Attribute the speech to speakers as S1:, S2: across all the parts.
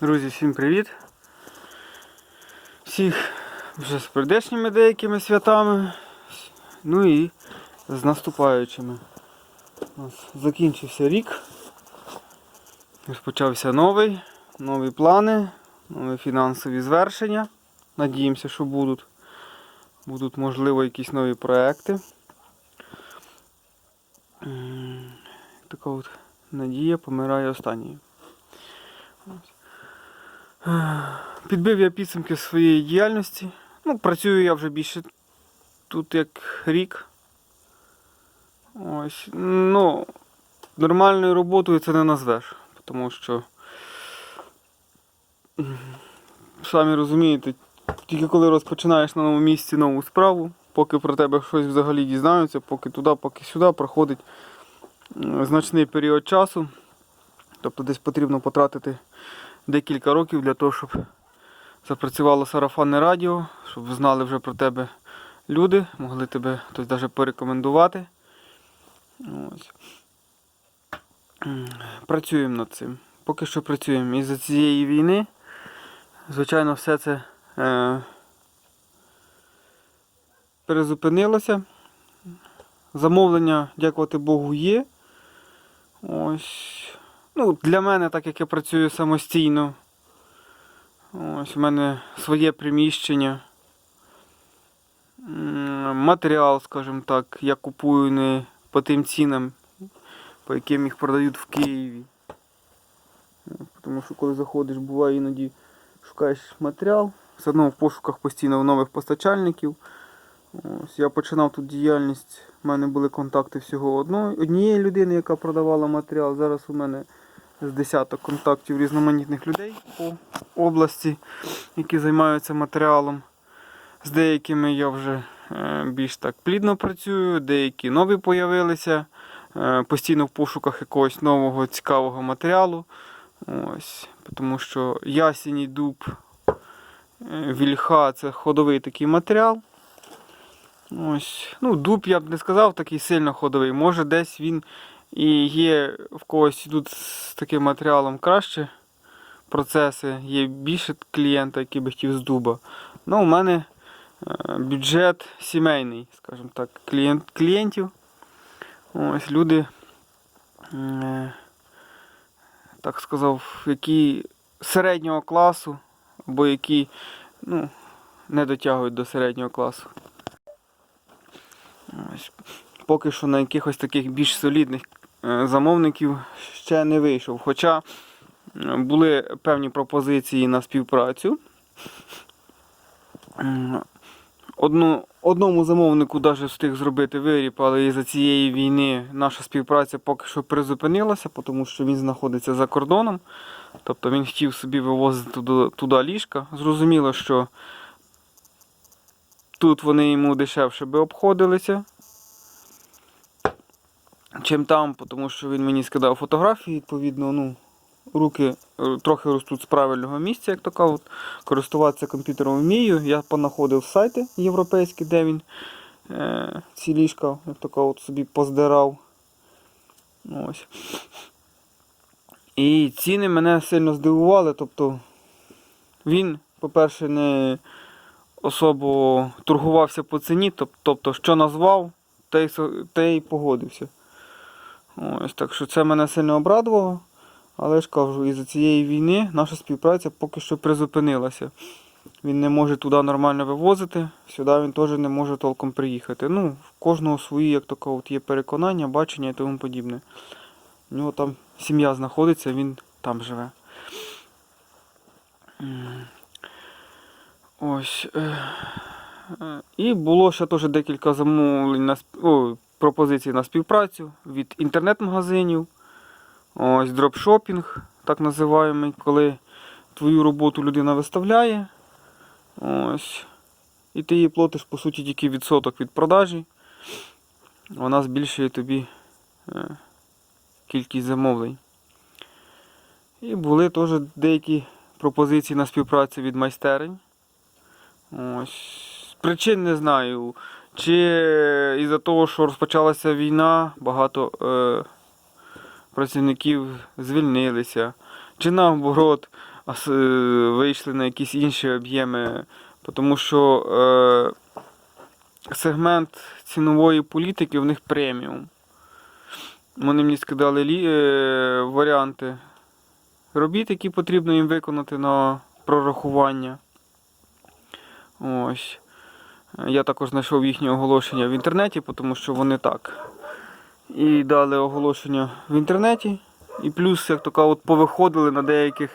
S1: Друзі, всім привіт! Всіх вже з прийдешніми деякими святами, ну і з наступаючими. У нас закінчився рік, розпочався новий, нові плани, нові фінансові звершення. Надіємося, що будуть. Будуть, можливо, якісь нові проекти. Така от надія помирає останньою. Підбив я підсумки своєї діяльності. Ну, працюю я вже більше тут як рік. Ось. Ну, нормальною роботою це не назвеш. Тому що, самі розумієте, тільки коли розпочинаєш на новому місці нову справу, поки про тебе щось взагалі дізнаються, поки туди, поки сюди проходить значний період часу. Тобто десь потрібно потратити декілька років для того, щоб запрацювало сарафанне радіо, щоб знали вже про тебе люди, могли тебе хтось навіть порекомендувати. Ось. Працюємо над цим. Поки що працюємо. Із-за цієї війни, звичайно, все це е, перезупинилося. Замовлення, дякувати Богу, є. Ось. Ну, для мене, так як я працюю самостійно, ось у мене своє приміщення. Матеріал, скажімо так, я купую не по тим цінам, по яким їх продають в Києві. Тому що коли заходиш, буває іноді шукаєш матеріал, все одно в пошуках постійно нових постачальників. Ось, я починав тут діяльність, в мене були контакти всього одної, однієї людини, яка продавала матеріал. Зараз у мене з десяток контактів різноманітних людей по області, які займаються матеріалом. З деякими я вже е, більш так плідно працюю, деякі нові появилися. е, Постійно в пошуках якогось нового цікавого матеріалу. Ось, тому що ясінь дуб, е, вільха це ходовий такий матеріал. Ось. Ну, дуб я б не сказав такий сильно ходовий. Може десь він і є в когось тут з таким матеріалом краще процеси, є більше клієнта, який би хотів з дуба. Ну, у мене е, бюджет сімейний, скажімо так, клієнт, клієнтів. Ось люди, е, так сказав, які середнього класу, або які ну, не дотягують до середнього класу. Ось. Поки що на якихось таких більш солідних замовників ще не вийшов. Хоча е, були певні пропозиції на співпрацю. Одну, одному замовнику навіть встиг зробити виріб, але із-за цієї війни наша співпраця поки що призупинилася, тому що він знаходиться за кордоном. Тобто він хотів собі вивозити туди, туди ліжка. Зрозуміло, що тут вони йому дешевше би обходилися, чим там, тому що він мені скидав фотографії, відповідно, ну, руки е, трохи ростуть з правильного місця, як то кажуть. Користуватися комп'ютером вмію. Я понаходив сайти європейські, де він е, ці ліжка, як то кажуть, собі поздирав. Ось. І ціни мене сильно здивували. Тобто він, по-перше, не особо торгувався по ціні, тобто, що назвав, те й, те й погодився. Ось, так що це мене сильно обрадувало. Але ж кажу, із-за цієї війни наша співпраця поки що призупинилася. Він не може туди нормально вивозити, сюди він теж не може толком приїхати. Ну, в кожного свої, як то кажуть, є переконання, бачення і тому подібне. У нього там сім'я знаходиться, він там живе. Ось. е, е, І було ще теж декілька замовлень на сп- о, пропозицій на співпрацю від інтернет-магазинів. Ось дропшопінг, так називаємо, коли твою роботу людина виставляє. Ось. І ти її платиш, по суті, тільки відсоток від продажі. Вона збільшує тобі е, кількість замовлень. І були теж деякі пропозиції на співпрацю від майстерень. Ось. Причин не знаю. Чи із-за того, що розпочалася війна, багато е, працівників звільнилися. Чи наоборот, а вийшли на якісь інші об'єми, тому що е, сегмент цінової політики в них преміум. Вони мені скидали лі, е, варіанти робіт, які потрібно їм виконати на прорахування. Ось. Я також знайшов їхнє оголошення в інтернеті, тому що вони так. І дали оголошення в інтернеті. І плюс, як така, от повиходили на деяких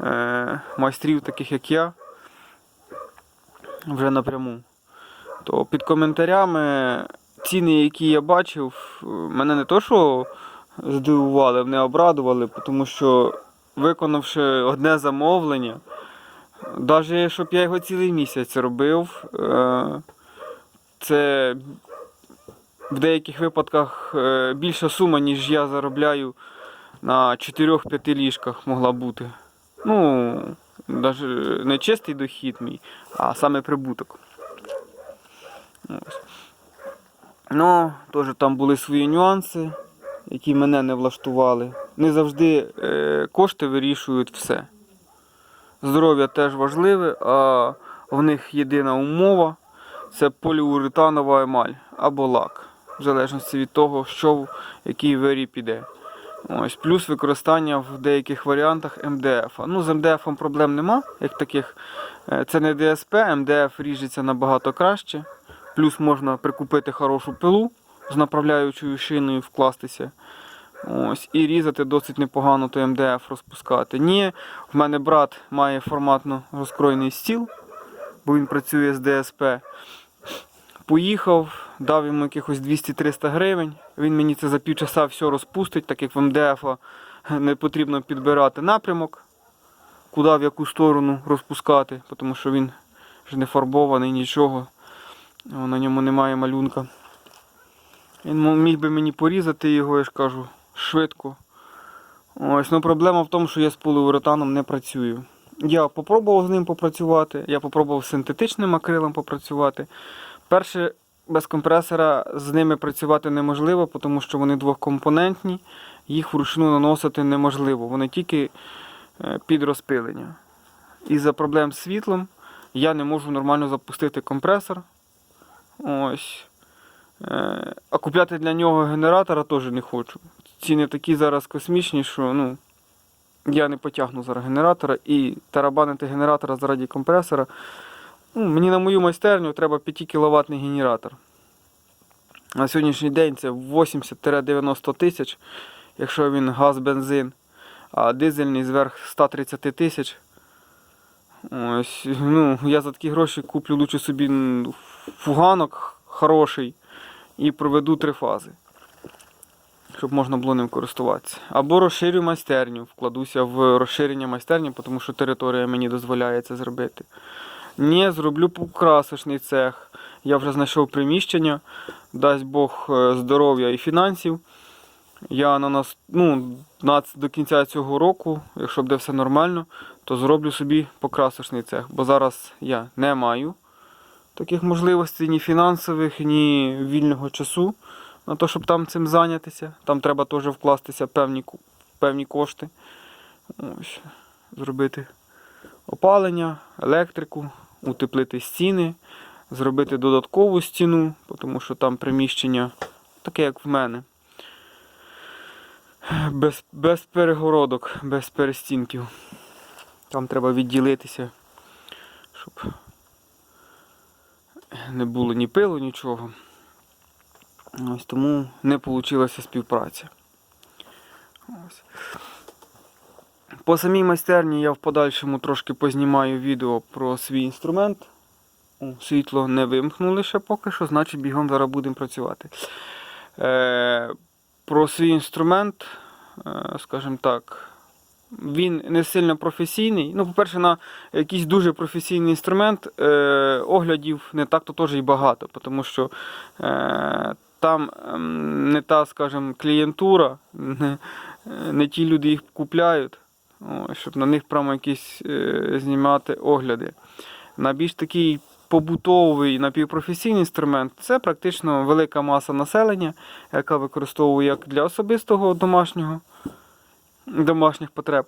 S1: е, майстрів, таких як я, вже напряму. То під коментарями ціни, які я бачив, мене не то, що здивували, мене обрадували, тому що виконавши одне замовлення, навіть щоб я його цілий місяць робив, е, це в деяких випадках е, більша сума, ніж я заробляю на 4-5 ліжках могла бути. Ну, навіть не чистий дохід мій, а саме прибуток. Ну, теж там були свої нюанси, які мене не влаштували. Не завжди е, кошти вирішують все. Здоров'я теж важливе, а в них єдина умова це поліуретанова емаль або лак, в залежності від того, що в який вирій піде. Ось, плюс використання в деяких варіантах МДФ. Ну, з МДФ проблем нема, як таких. Е, Це не ДСП, МДФ ріжеться набагато краще. Плюс можна прикупити хорошу пилу з направляючою шиною вкластися. Ось, і різати досить непогано той МДФ розпускати. Ні, в мене брат має форматно розкроєний стіл, бо він працює з ДСП. Поїхав, дав йому якихось 200-300 гривень. Він мені це за півчаса все розпустить, так як в МДФ не потрібно підбирати напрямок, куди в яку сторону розпускати, тому що він ж не фарбований, нічого. На ньому немає малюнка. Він міг би мені порізати його, я ж кажу, швидко. Ось, ну проблема в тому, що я з поліуретаном не працюю. Я попробував з ним попрацювати, я попробував з синтетичним акрилом попрацювати. Перше, без компресора з ними працювати неможливо, тому що вони двохкомпонентні, їх вручну наносити неможливо. Вони тільки е, під розпилення. Із-за проблем з світлом я не можу нормально запустити компресор. Ось. Е, А купляти для нього генератора теж не хочу. Ціни такі зараз космічні, що ну, я не потягну зараз генератора і тарабанити генератора заради компресора. Ну, мені на мою майстерню треба 5 кВт генератор. На сьогоднішній день це 80-90 тисяч, якщо він газ-бензин, а дизельний зверх 130 тисяч. Ось, ну, я за такі гроші куплю лучше собі фуганок хороший і проведу три фази, щоб можна було ним користуватися. Або розширю майстерню, вкладуся в розширення майстерні, тому що територія мені дозволяє це зробити. Ні, зроблю покрасочний цех. Я вже знайшов приміщення, дасть Бог е, здоров'я і фінансів. Я на нас, ну, на, до кінця цього року, якщо буде все нормально, то зроблю собі покрасочний цех. Бо зараз я не маю таких можливостей ні фінансових, ні вільного часу на те, щоб там цим зайнятися. Там треба теж вкластися певні, певні кошти. Ось, зробити опалення, електрику, утеплити стіни, зробити додаткову стіну, тому що там приміщення таке, як в мене. Без, без перегородок, без перестінків. Там треба відділитися, щоб не було ні пилу, нічого. Ось тому не вийшла співпраця. Ось. По самій майстерні я в подальшому трошки познімаю відео про свій інструмент. О, світло не вимкнули ще поки що, значить бігом зараз будемо працювати. Е, про свій інструмент, е, скажімо так, він не сильно професійний. Ну, по-перше, на якийсь дуже професійний інструмент е, оглядів не так-то теж і багато, тому що е, там ем, не та, скажімо, клієнтура, не, не ті люди їх купляють, щоб на них прямо якісь е, знімати огляди. На більш такий побутовий напівпрофесійний інструмент це практично велика маса населення, яка використовує як для особистого домашнього домашніх потреб.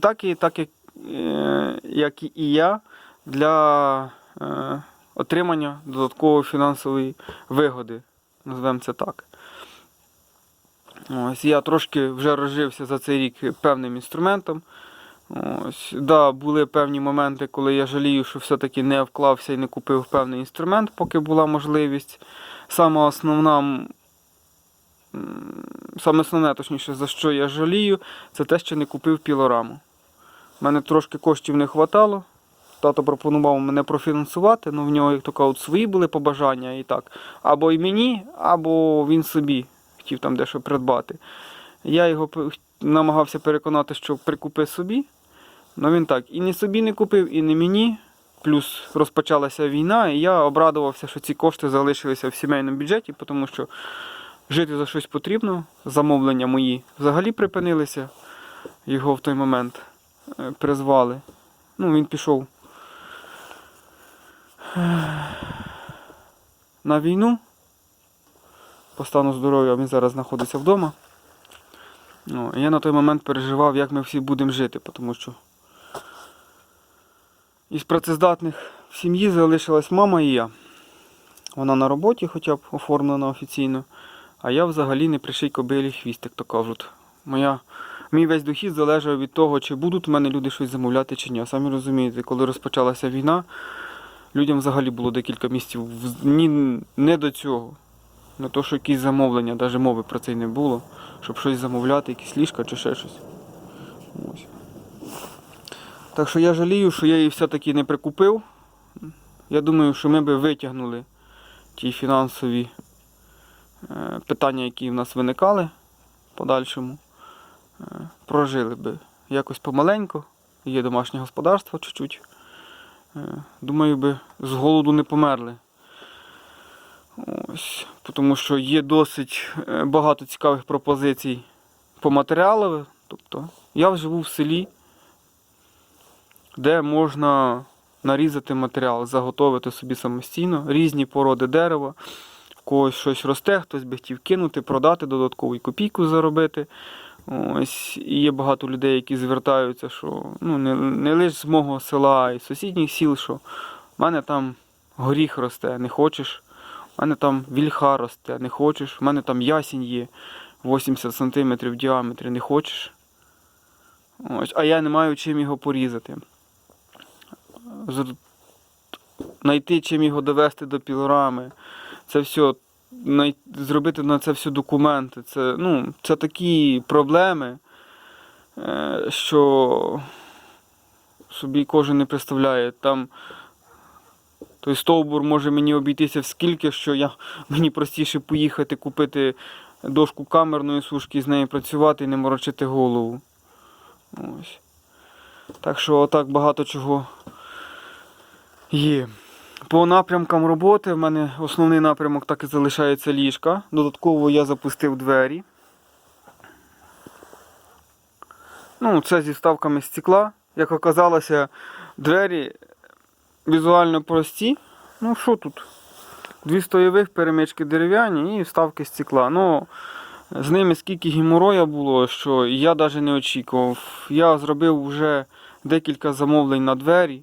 S1: Так і так як е, як і я, для е, отримання додаткової фінансової вигоди. Назвемо це так. Ось, я трошки вже розжився за цей рік певним інструментом. Ось, да, були певні моменти, коли я жалію, що все-таки не вклався і не купив певний інструмент, поки була можливість. Саме основна, саме основне, точніше, за що я жалію, це те, що не купив пілораму. У мене трошки коштів не вистачало. Тато пропонував мене профінансувати, але в нього, як то кажуть, свої були побажання і так. Або і мені, або він собі хотів там дещо придбати. Я його намагався переконати, що прикупи собі. але він так і не собі не купив, і не мені. Плюс розпочалася війна, і я обрадувався, що ці кошти залишилися в сімейному бюджеті, тому що жити за щось потрібно. Замовлення мої взагалі припинилися. Його в той момент е, призвали. Ну, він пішов на війну. По стану здоров'я він зараз знаходиться вдома. Ну, я на той момент переживав, як ми всі будемо жити, тому що із працездатних в сім'ї залишилась мама і я. Вона на роботі хоча б оформлена офіційно, а я взагалі не приший кобилі хвіст, як то кажуть. Моя, мій весь дохід залежав від того, чи будуть в мене люди щось замовляти чи ні. Самі розумієте, коли розпочалася війна, людям взагалі було декілька місяців в- ні, не до цього. Не то, що якісь замовлення, навіть мови про це й не було, щоб щось замовляти, якісь ліжка чи ще щось. Ось. Так що я жалію, що я її все-таки не прикупив. Я думаю, що ми би витягнули ті фінансові е, питання, які в нас виникали в подальшому. Е, прожили би якось помаленько. Є домашнє господарство чуть-чуть. Е, думаю, би з голоду не померли. Ось, тому що є досить е, багато цікавих пропозицій по матеріалу. Тобто я живу в селі, де можна нарізати матеріал, заготовити собі самостійно різні породи дерева. В когось щось росте, хтось би хотів кинути, продати, додаткову копійку заробити. Ось, є багато людей, які звертаються, що ну, не, не лише з мого села, а й з сусідніх сіл, що в мене там горіх росте, не хочеш. У мене там вільха росте, не хочеш. У мене там ясінь є 80 см в діаметрі, не хочеш. Ось, а я не маю чим його порізати. Знайти чим його довести до пілорами. Це все, зробити на це все документи. Це, ну, це такі проблеми, е, що собі кожен не представляє. Там той стовбур може мені обійтися в скільки, що я, мені простіше поїхати купити дошку камерної сушки і з нею працювати і не морочити голову. Ось. Так що отак багато чого є. По напрямкам роботи в мене основний напрямок так і залишається ліжка. Додатково я запустив двері. Ну, це зі вставками стекла. Як оказалося, двері візуально прості. Ну що тут? Дві стоєвих перемички дерев'яні і вставки стекла. Ну, з ними скільки геморроя було, що я навіть не очікував. Я зробив вже декілька замовлень на двері.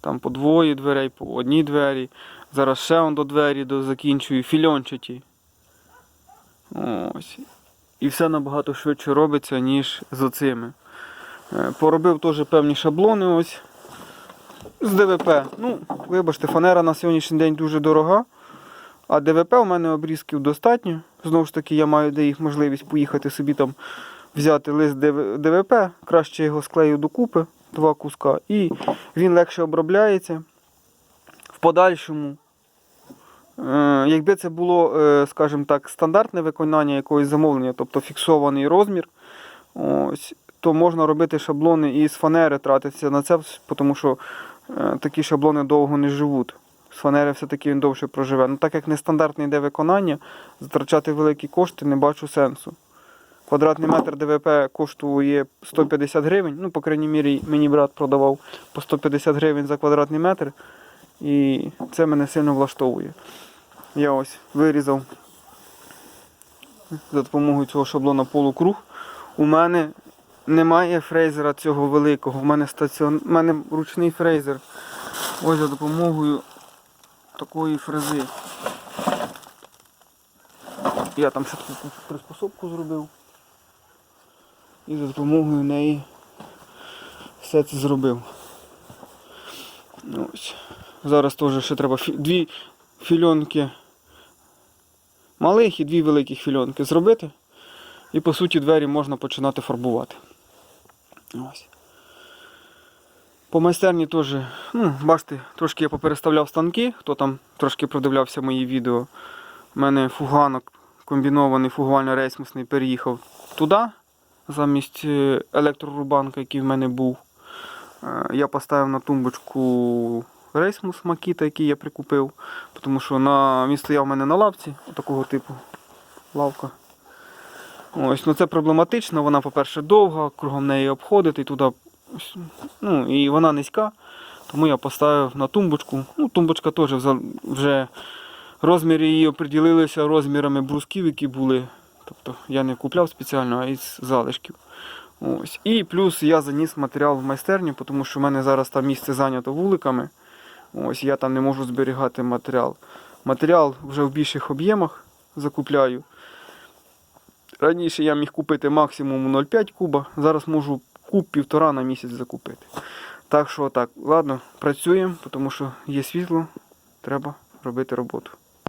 S1: Там по двоє дверей, по одній двері. Зараз ще он до двері закінчую, фільончаті. Ось. І все набагато швидше робиться, ніж з оцими. Е, Поробив теж певні шаблони ось з ДВП. Ну, вибачте, фанера на сьогоднішній день дуже дорога. А ДВП у мене обрізків достатньо. Знову ж таки, я маю де їх можливість поїхати собі там взяти лист ДВП, краще його склею докупи, два куска, і він легше обробляється. В подальшому, е, якби це було, е, скажімо так, стандартне виконання якогось замовлення, тобто фіксований розмір, ось, то можна робити шаблони і з фанери тратитися на це, тому що е, такі шаблони довго не живуть. З фанери все-таки він довше проживе. Ну так як нестандартне йде виконання, затрачати великі кошти не бачу сенсу. Квадратний метр ДВП коштує 150 гривень. Ну, по крайній мірі, мені брат продавав по 150 гривень за квадратний метр. І це мене сильно влаштовує. Я ось вирізав за допомогою цього шаблона полукруг. У мене немає фрезера цього великого. У мене стаціон... У мене ручний фрезер. Ось за допомогою такої фрези. Я там ще приспособку зробив. І за допомогою неї все це зробив. Ось. Зараз теж ще треба дві фільонки малих і дві великих фільонки зробити. І по суті двері можна починати фарбувати. Ось. По майстерні теж, ну, бачите, трошки я попереставляв станки, хто там трошки продивлявся мої відео. У мене фуганок комбінований фугувально-рейсмусний переїхав туди, замість е, електрорубанка, який в мене був. Е, Я поставив на тумбочку рейсмус Макіта, який я прикупив, тому що на, він стояв у мене на лавці, такого типу лавка. Ось, ну це проблематично, вона, по-перше, довга, кругом неї обходити, туди, ну, і вона низька, тому я поставив на тумбочку. Ну, тумбочка теж вже розміри її оприділилися розмірами брусків, які були. Тобто я не купляв спеціально, а із залишків. Ось. І плюс я заніс матеріал в майстерню, тому що в мене зараз там місце зайнято вуликами. Ось я там не можу зберігати матеріал. Матеріал вже в більших об'ємах закупляю. Раніше я міг купити максимум 0,5 куба, зараз можу куб півтора на місяць закупити. Так що так, ладно, працюємо, тому що є світло, треба робити роботу.